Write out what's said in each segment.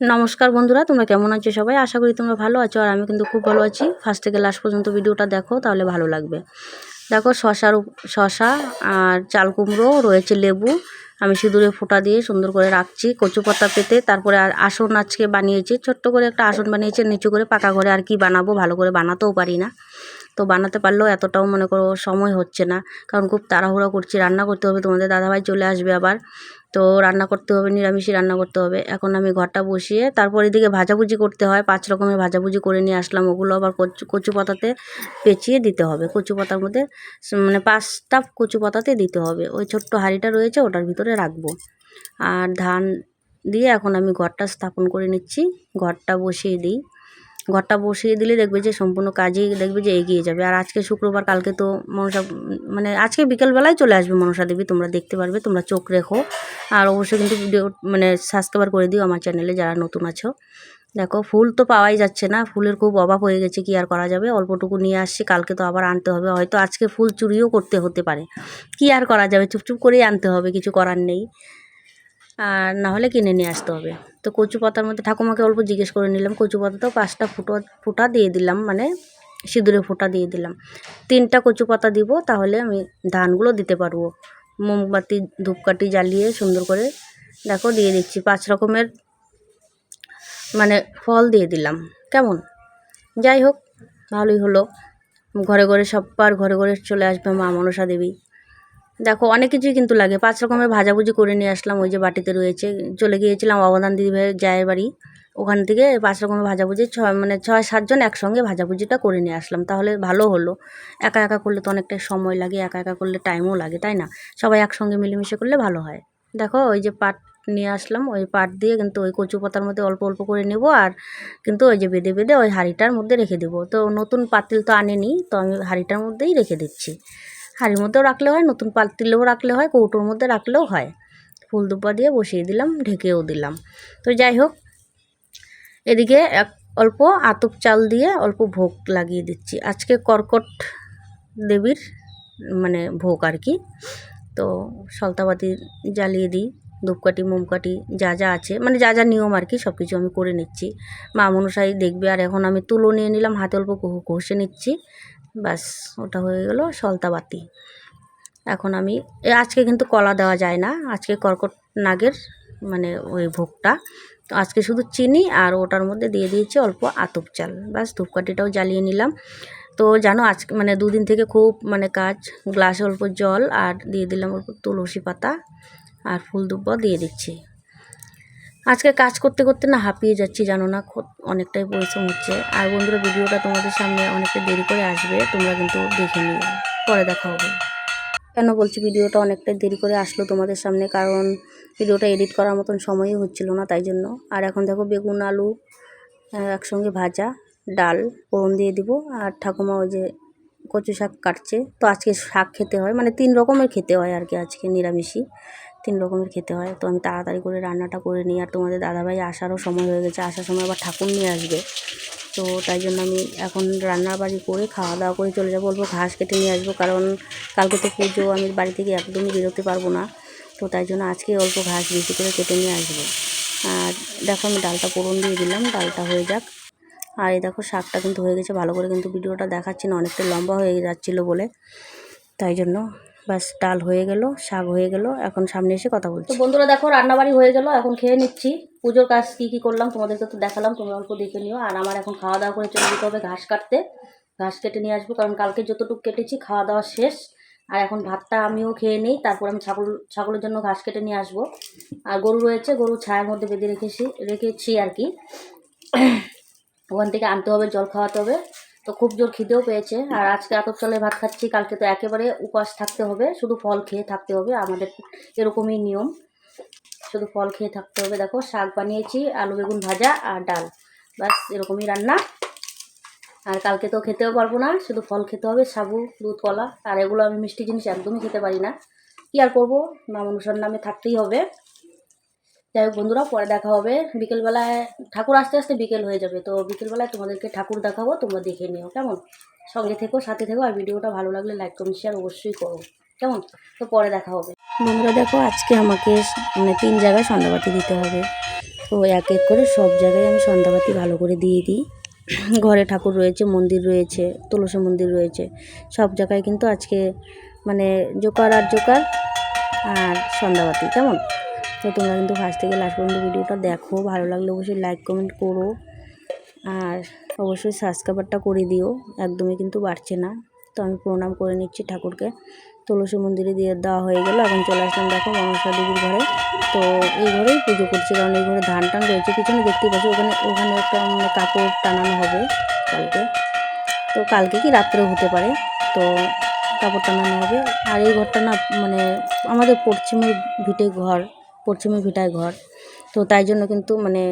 নমস্কার বন্ধুরা, তোমরা কেমন আছো সবাই? আশা করি তোমরা ভালো আছো আর আমি কিন্তু খুব ভালো আছি। ফার্স্ট থেকে লাস্ট পর্যন্ত ভিডিওটা দেখো, তাহলে ভালো লাগবে। দেখো শশার শশা আর চাল কুমড়ো, রয়েছে লেবু। আমি সিঁদুরে ফোঁটা দিয়ে সুন্দর করে রাখছি, কচু পাতা পেতে। তারপরে আর আসন আজকে বানিয়েছি, ছোট্ট করে একটা আসন বানিয়েছি, নিচু করে পাকা ঘরে আর কি বানাবো, ভালো করে বানাতেও পারি না। তো বানাতে পারলেও এতটাও মনে করো সময় হচ্ছে না, কারণ খুব তাড়াহুড়ো করছি, রান্না করতে হবে, তোমাদের দাদাভাই চলে আসবে আবার। তো রান্না করতে হবে, নিরামিষই রান্না করতে হবে। এখন আমি ঘরটা বসিয়ে তারপর এদিকে ভাজাভুজি করতে হয়, পাঁচ রকমের ভাজাভুজি করে নিয়ে আসলাম। ওগুলো আবার কচু কচু পাতাতে পেঁচিয়ে দিতে হবে। কচু পাতার মধ্যে মানে পাঁচটা কচু পাতাতে দিতে হবে। ওই ছোট্ট হাঁড়িটা রয়েছে, ওটার ভিতরে রাখব। আর ধান দিয়ে এখন আমি ঘরটা স্থাপন করে নিচ্ছি। ঘরটা বসিয়ে দিই। ঘরটা বসিয়ে দিলে দেখবে যে সম্পূর্ণ কাজেই দেখবে যে এগিয়ে যাবে। আর আজকে শুক্রবার, কালকে তো মনসা মানে আজকে বিকেলবেলায় চলে আসবে মনসা দেবী, তোমরা দেখতে পারবে, তোমরা চোখ রেখো। আর অবশ্যই কিন্তু ভিডিও মানে সাবস্ক্রাইবার করে দিও আমার চ্যানেলে যারা নতুন আছো। দেখো, ফুল তো পাওয়াই যাচ্ছে না, ফুলের খুব অভাব হয়ে গেছে, কি আর করা যাবে? অল্পটুকু নিয়ে আসছি, কালকে তো আবার আনতে হবে। হয়তো আজকে ফুল চুরিও করতে হতে পারে। কি আর করা যাবে? চুপচুপ করেই আনতে হবে, কিছু করার নেই। আর না হলে কিনে নিয়ে আসতে হবে। তো কচু পাতার মধ্যে ঠাকুমাকে অল্প জিজ্ঞেস করে নিলাম, কচু পাতাতেও পাঁচটা ফুটো, ফোঁটা দিয়ে দিলাম মানে সিঁদুরে ফোঁটা দিয়ে দিলাম। তিনটা কচু পাতা দিব, তাহলে আমি ধানগুলো দিতে পারব। মোমবাতি, ধূপকাঠি জ্বালিয়ে সুন্দর করে, দেখো দিয়ে দিচ্ছি, পাঁচ রকমের মানে ফল দিয়ে দিলাম। কেমন? যাই হোক, ভালোই হলো। ঘরে ঘরে সব্বার ঘরে ঘরে চলে আসবে মা মনসা দেবী। দেখো, অনেক কিছুই কিন্তু লাগে। পাঁচ রকমের ভাজাভুজি করে নিয়ে আসলাম, ওই যে বাটিতে রয়েছে। চলে গিয়েছিলাম অবদান দিদিভাইয়ের জায়ের বাড়ি। ওখান থেকে পাঁচ রকমের ভাজাভুজি, ছয় মানে ছয়, সাতজন একসঙ্গে ভাজাভুজিটা করে নিয়ে আসলাম। তাহলে ভালো হলো। একা একা করলে তো অনেকটা সময় লাগে, একা একা করলে টাইমও লাগে, তাই না? সবাই একসঙ্গে মিলেমিশে করলে ভালো হয়। দেখো, ওই যে পাট নিয়ে আসলাম, ওই পাট দিয়ে কিন্তু ওই কচু পাতার মধ্যে অল্প অল্প করে নেব আর কিন্তু ওই যে বেঁধে বেঁধে ওই হাঁড়িটার মধ্যে রেখে দেবো। তো নতুন পাতিল তো আনেনি, তো আমি হাঁড়িটার মধ্যেই রেখে দিচ্ছি। হাঁড়ির মধ্যেও রাখলে হয়, নতুন পাতিলেও রাখলে হয়, কৌটোর মধ্যে রাখলেও হয়। ফুল দুপা দিয়ে বসিয়ে দিলাম, ঢেকেও দিলাম। তো যাই হোক, এদিকে এক অল্প আতপ চাল দিয়ে অল্প ভোগ লাগিয়ে দিচ্ছি। আজকে কর্কট দেবীর মানে ভোগ আর কি। তো সলতাবাতি জ্বালিয়ে দিই, ধূপকাঠি, মোমকাঠি, যা যা আছে মানে যা যা নিয়ম আর কি সব কিছু আমি করে নিচ্ছি। মা মনসাই দেখবে, আর এখন আমি তুলো নিয়ে নিলাম, হাতে অল্প ঘষে নিচ্ছি। ব্যাস, ওটা হয়ে গেল সলতাবাতি এখন আমি আজকে কিন্তু কলা দেওয়া যায় না, আজকে কর্কট নাগের মানে ওই ভোগটা। তো আজকে শুধু চিনি আর ওটার মধ্যে দিয়ে দিয়েছি অল্প আতপ চাল। ব্যাস, ধূপকাঠিটাও জ্বালিয়ে নিলাম। তো জানো, আজকে মানে দুদিন থেকে খুব মানে কাজ, গ্লাসে অল্প জল আর দিয়ে দিলাম অল্প তুলসী পাতা আর ফুল দুব্বা দিয়ে দিচ্ছি। আজকে কাজ করতে করতে না হাঁপিয়ে যাচ্ছি, জানো না অনেকটাই পরিশ্রম হচ্ছে। আর বন্ধুরা, ভিডিওটা তোমাদের সামনে অনেকটা দেরি করে আসবে, তোমরা কিন্তু দেখে নিও। পরে দেখা হবে। কেন বলছি ভিডিওটা অনেকটাই দেরি করে আসলো তোমাদের সামনে? কারণ ভিডিওটা এডিট করার মতন সময়ই হচ্ছিল না, তাই জন্য। আর এখন দেখো, বেগুন, আলু একসঙ্গে ভাজা, ডাল, ফোড়ন দিয়ে দিব। আর ঠাকুমা ওই যে কচু শাক কাটছে। তো আজকে শাক খেতে হয় মানে তিন রকমের খেতে হয় আর কি আজকে, নিরামিষই। তিন রকমের খেতে হয়। তো আমি তাড়াতাড়ি করে রান্নাটা করে নিই আর তোমাদের দাদাভাই আসারও সময় হয়ে গেছে, আসার সময় আবার ঠাকুর নিয়ে আসবে। তো তাই জন্য আমি এখন রান্না বাড়ি করে খাওয়া দাওয়া করে চলে যাব বলব ঘাস কেটে নিয়ে আসব। কারণ কালকে তো পুজো, আমি বাড়ি থেকে একদমই বেরোতে পারব না। তো তাই জন্য আজকে অল্প ঘাস বেশি করে কেটে নিয়ে আসব। আর দেখো আমি ডালটা পোড়ন দিয়ে দিলাম, ডালটা হয়ে যাক। আর এই দেখো শাকটা কিন্তু হয়ে গেছে, ভালো করে কিন্তু ভিডিওটা দেখাচ্ছি না, অনেকটা লম্বা হয়ে যাচ্ছিল বলে। তাই জন্য ব্যাস ডাল হয়ে গেল শাক হয়ে গেল এখন সামনে এসে কথা বলছি। তো বন্ধুরা দেখো রান্নাবাড়ি হয়ে গেল এখন খেয়ে নিচ্ছি। পুজোর কাজ কী কী করলাম তোমাদেরকে তো দেখালাম তোমরা অল্প দেখে নিও। আর আমার এখন খাওয়া দাওয়া করে চলে যেতে হবে ঘাস কাটতে। ঘাস কেটে নিয়ে আসব কারণ কালকে যতটুকু কেটেছি খাওয়া দাওয়া শেষ। আর এখন ভাতটা আমিও খেয়ে নিই তারপর আমি ছাগল ছাগলের জন্য ঘাস কেটে নিয়ে আসব। আর গরু রয়েছে গরু ছায়ার মধ্যে বেঁধে রেখেছি রেখেছি আর কি। ওখান থেকে আনতে হবে জল খাওয়াতে হবে। তো খুব জোর খিদেও পেয়েছে। আর আজকে আতপ চলে ভাত খাচ্ছি, কালকে তো একেবারে উপাস থাকতে হবে, শুধু ফল খেয়ে থাকতে হবে, আমাদের এরকমই নিয়ম। শুধু ফল খেয়ে থাকতে হবে। দেখো, শাক বানিয়েছি, আলু বেগুন ভাজা আর ডাল। বাস এরকমই রান্না। আর কালকে তো খেতেও পারব না, শুধু ফল খেতে হবে, সাবু, দুধ, কলা। আর এগুলো আমি মিষ্টি জিনিস একদমই খেতে পারি না। কি আর করব? মা মনুষার নামে থাকতেই হবে। যাই হোক বন্ধুরা, পরে দেখা হবে। বিকেলবেলায় ঠাকুর আস্তে আস্তে বিকেল হয়ে যাবে, তো বিকেলবেলায় তোমাদেরকে ঠাকুর দেখাবো, তোমরা দেখে নিও, কেমন? সঙ্গে থেকো, সাথে থেকো, আর ভিডিওটা ভালো লাগলে লাইক কমেন্ট শেয়ার অবশ্যই করো, কেমন? তো পরে দেখা হবে। বন্ধুরা দেখো, আজকে আমাকে মানে তিন জায়গায় সন্ধ্যাবাতি দিতে হবে। তো এক এক করে সব জায়গায় আমি সন্ধ্যাবাতি ভালো করে দিয়ে দিই। ঘরে ঠাকুর রয়েছে, মন্দির রয়েছে, তুলসী মন্দির রয়েছে, সব জায়গায় কিন্তু আজকে মানে জোকার আর জোকার আর সন্ধ্যাবাতি, কেমন? তো তোমরা কিন্তু ফার্স্ট থেকে লাস্ট পর্যন্ত ভিডিওটা দেখো। ভালো লাগলে অবশ্যই লাইক কমেন্ট করো। আর অবশ্যই সাবস্ক্রাইবারটা করে দিও। একদমই কিন্তু বাড়ছে না। তো আমি প্রণাম করে নিচ্ছি ঠাকুরকে। তুলসী মন্দিরে দিয়ে দেওয়া হয়ে গেল। এখন চলে আসলাম দেখো মনসা দেবীর ঘরে। তো এই ঘরেই পুজো করছি। কারণ এই ঘরে ধান টান রয়েছে। পিছনে দেখতেই পাচ্ছি ওখানে ওখানে একটা কাপড় টানানো হবে কালকে। তো কালকে কি রাত্রেও হতে পারে। তো কাপড় টানানো হবে। আর এই ঘরটা না মানে আমাদের পশ্চিমের ভিটে ঘর। পশ্চিমের ভিটায় ঘর। তো তাই জন্য কিন্তু মানে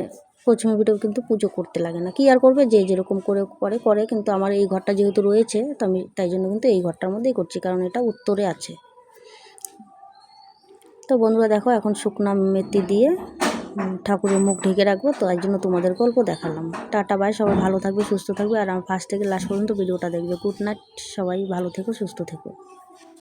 পশ্চিমের ভিটেও কিন্তু পুজো করতে লাগে না। কি আর করবে? যে যেরকম করে করে করে কিন্তু আমার এই ঘরটা যেহেতু রয়েছে, তো আমি তাই জন্য কিন্তু এই ঘরটার মধ্যেই করছি, কারণ এটা উত্তরে আছে। তো বন্ধুরা দেখো, এখন শুকনা মেথি দিয়ে ঠাকুরের মুখ ঢেকে রাখব। তো তাই জন্য তোমাদের গল্প দেখালাম। টাটা বাই সবাই ভালো থাকবে, সুস্থ থাকবে। আর আমার ফার্স্ট থেকে লাস্ট পর্যন্ত ভিডিওটা দেখবে। গুড নাইট সবাই ভালো থেকো, সুস্থ থেকো।